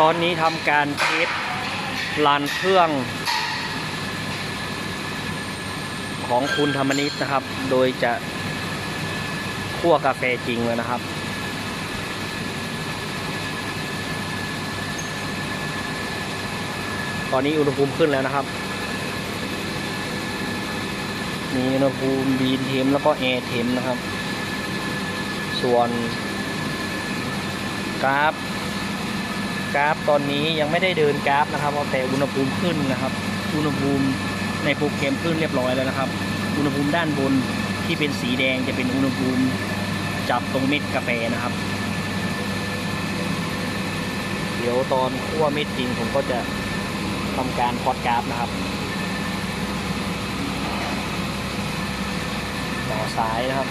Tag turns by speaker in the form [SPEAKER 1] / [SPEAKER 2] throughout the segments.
[SPEAKER 1] ตอนนี้ทำการเทสลานเครื่อง ของคุณธรรมนิตนะครับ โดยจะคั่วกาแฟจริงเลยนะครับตอนนี้อุณหภูมิขึ้นแล้วนะครับ มีอุณหภูมิบีนเทมแล้วก็แอเทมนะครับ ส่วนกราฟ กราฟตอนนี้ยังไม่ได้เดินกราฟนะครับเอาแต่อุณหภูมิขึ้นนะครับ อุณหภูมิในโปรแกรมขึ้นเรียบร้อยแล้วนะครับ อุณหภูมิด้านบนที่เป็นสีแดงจะเป็นอุณหภูมิจับตรงเม็ดกาแฟนะครับ เดี๋ยวตอนคั่วเม็ดจริงผมก็จะทำการพอดกราฟนะครับ ต่อสายนะครับ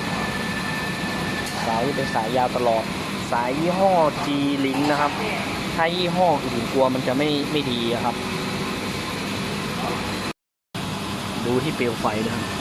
[SPEAKER 1] สายเป็นสายยาวตลอดสายยี่ห้อ G Link นะครับ ช้ยี่ห้ออื่นกลัวมันจะไม่ไม่ดีครับ ดูที่เปลวไฟนะครับ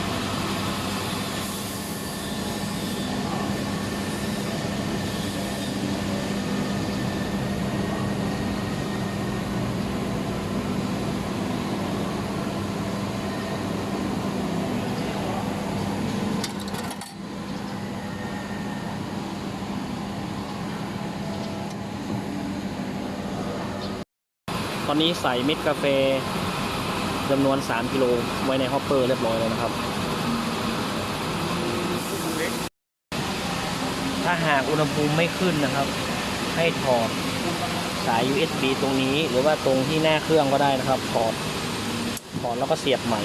[SPEAKER 1] อนนี้ใส่เม็ดกาแฟจำนวน 3 กิโลไว้ในฮอปเปอร์เรียบร้อยแล้วนะครับ ถ้าหากอุณหภูมิไม่ขึ้นนะครับ ให้ถอดสาย USB ตรงนี้หรือว่าตรงที่หน้าเครื่องก็ได้นะครับ ถอด ถอดแล้วก็เสียบใหม่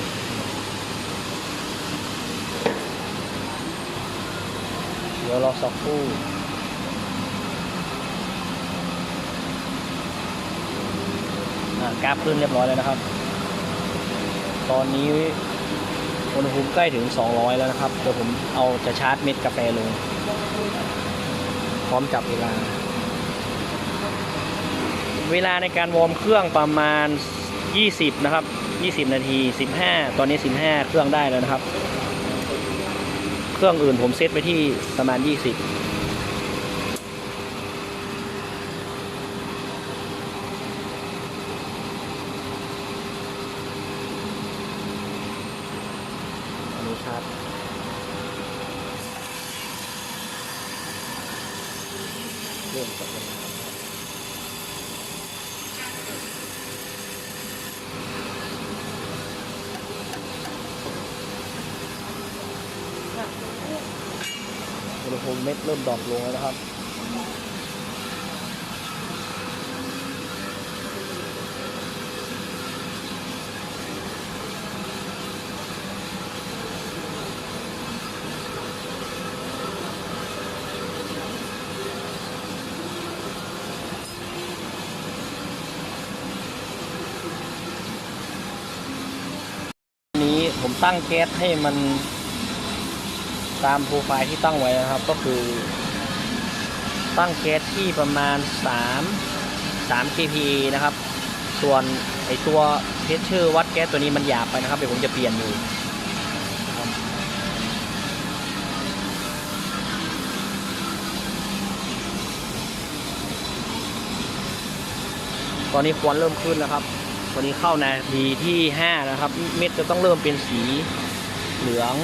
[SPEAKER 1] เดี๋ยวรอสักครู่ อ่า กราฟขึ้นเรียบร้อยแล้วนะครับ ตอนนี้อุณหภูมิใกล้ถึง 200 แล้วนะครับ เดี๋ยวผมเอาจะชาร์จเม็ดกาแฟลง พร้อมจับเวลา เวลาในการวอร์มเครื่องประมาณ 20 นะครับ 20 นาที 15 ตอนนี้ 15 เครื่องได้แล้วนะครับ เครื่องอื่นผมเซตไปที่ประมาณ 20 นนี้ชาร์จเริ่มจากเวลาอุณหภูมิเม็ดเริ่มดรอปลงแล้วนะครับ นี้ ผมตั้งแก๊สให้มันตามโปรไฟล์ที่ตั้งไว้นะครับ ก็คือ ตั้งแก๊สที่ประมาณ 3 3 kPa นะครับ ส่วนไอตัวเพชเชอร์วัดแก๊สตัวนี้มันหยาบไปนะครับ เดี๋ยวผมจะเปลี่ยนอยู่ตอนนี้ควันเริ่มขึ้นแล้วครับ ตอนนี้เข้านาทีที่5นะครับ เม็ดจะต้องเริ่มเป็นสีเหลือง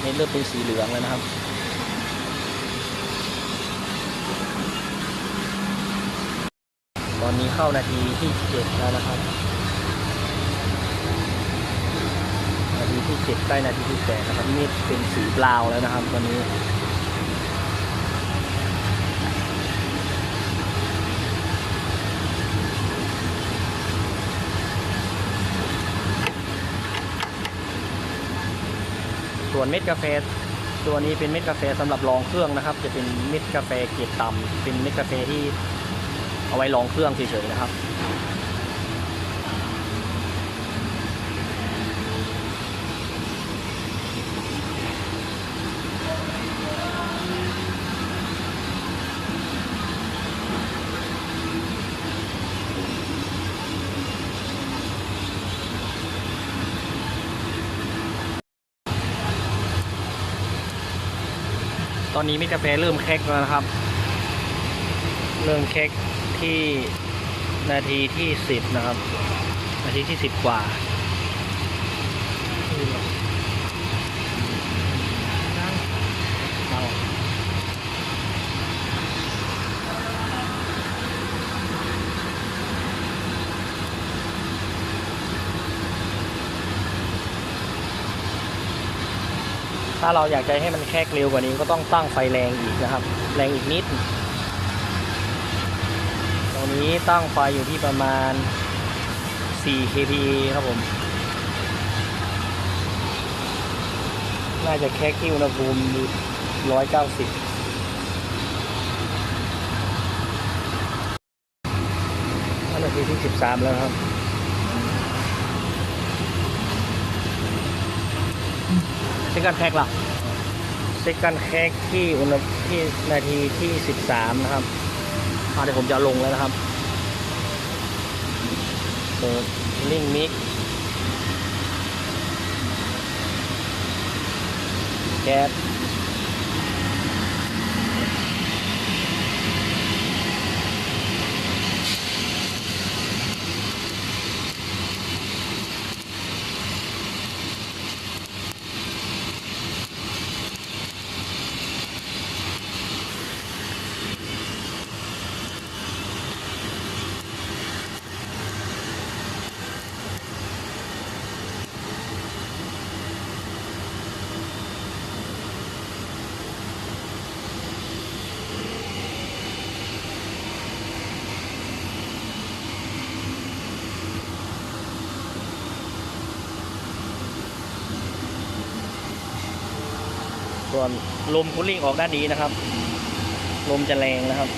[SPEAKER 1] เม็ดเริ่มเป็นสีเหลืองแล้วนะครับตอนนี้เข้านาทีที่7แล้วนะครับ นาทีที่7ใกล้นาทีที่8นะครับเม็ดเป็นสีเปล่าแล้วนะครับตอนนี้ ส่วนเม็ดกาแฟ ตัวนี้เป็นเม็ดกาแฟสำหรับรองเครื่องนะครับ จะเป็นเม็ดกาแฟเกรดต่ำเป็นเม็ดกาแฟที่เอาไว้รองเครื่องเฉยๆนะครับ ตอนนี้มิตรกาแฟเริ่มแคกแล้วนะครับ เริ่มแคกที่นาทีที่สิบนะครับ นาทีที่สิบกว่าเอา ถ้าเราอยากจะให้มันแคกเร็วกว่านี้ก็ต้องตั้งไฟแรงอีกนะครับ แรงอีกนิด ตรงนี้ตั้งไฟอยู่ที่ประมาณ 4 kPa ครับผม น่าจะแค่ที่อุณหภูมิร้อยเก้าสิบอันนาทีที่สิบสามแล้วครับ เซกันแคกล่ะเซกันแคกที่อุณหที่นาทีที่สิบสามนะครับอ่าเดี๋ยวผมจะลงแล้วนะครับเปิดลิงมิกแก๊ส ส่วนลมคูลิ่งออกด้านนี้นะครับ ลมจะแรงนะครับ